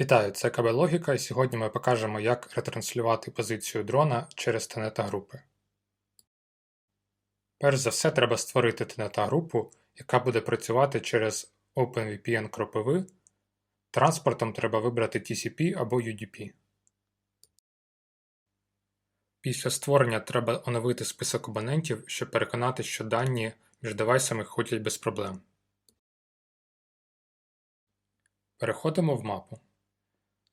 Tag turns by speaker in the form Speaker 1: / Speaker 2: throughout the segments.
Speaker 1: Вітаю, це КБ Логіка, і сьогодні ми покажемо, як ретранслювати позицію дрона через тенета групи. Перш за все, треба створити тенета групу, яка буде працювати через OpenVPN кропиви. Транспортом треба вибрати TCP або UDP. Після створення треба оновити список абонентів, щоб переконати, що дані між девайсами ходять без проблем. Переходимо в мапу.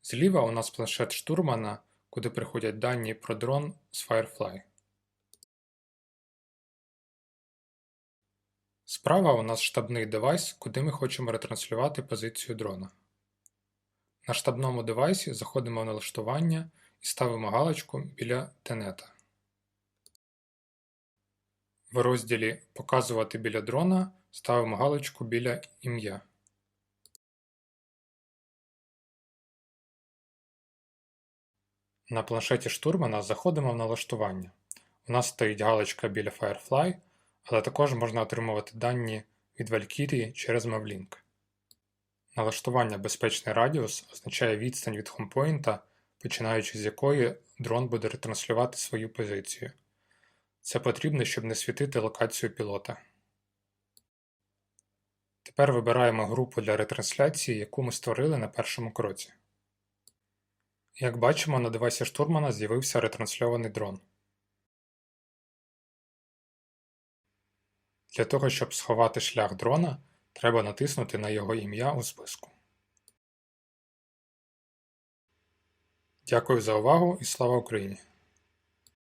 Speaker 1: Зліва у нас планшет штурмана, куди приходять дані про дрон з Firefly. Справа у нас штабний девайс, куди ми хочемо ретранслювати позицію дрона. На штабному девайсі заходимо в налаштування і ставимо галочку біля тенета. В розділі Показувати біля дрона ставимо галочку біля ім'я. На планшеті штурмана заходимо в налаштування. У нас стоїть галочка біля Firefly, але також можна отримувати дані від Valkyrie через Mavlink. Налаштування Безпечний радіус означає відстань від хомпоінта, починаючи з якої дрон буде ретранслювати свою позицію. Це потрібно, щоб не світити локацію пілота. Тепер вибираємо групу для ретрансляції, яку ми створили на першому кроці. Як бачимо, на девайсі штурмана з'явився ретрансльований дрон. Для того, щоб сховати шлях дрона, треба натиснути на його ім'я у списку. Дякую за увагу і слава Україні!